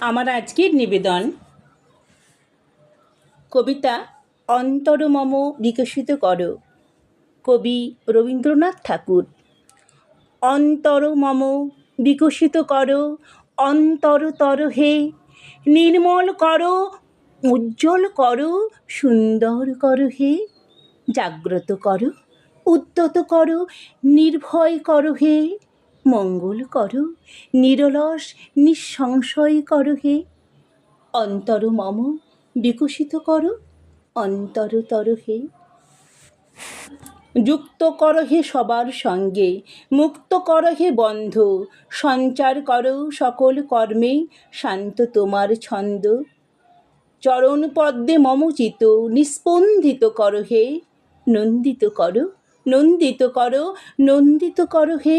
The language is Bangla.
আমার আজকের নিবেদন। কবিতা অন্তরমম বিকশিত করো। কবি রবীন্দ্রনাথ ঠাকুর। অন্তরমম বিকশিত কর, অন্তরতর হে। নির্মল কর, উজ্জ্বল করো, সুন্দর করো হে। জাগ্রত কর, উদ্যত করো, নির্ভয় করো হে। মঙ্গল করো, নিরলস নিঃসংশয় করো হে। অন্তর মম বিকশিত করো অন্তরতর হে। যুক্ত করো হে সবার সঙ্গে, মুক্ত করো হে বন্ধ, সঞ্চার করো সকল কর্মে, শান্ত তোমার ছন্দ। চরণ পদ্মে মমচিত নিস্পন্দিত করো হে। নন্দিত করো নন্দিত করো নন্দিত করো হে।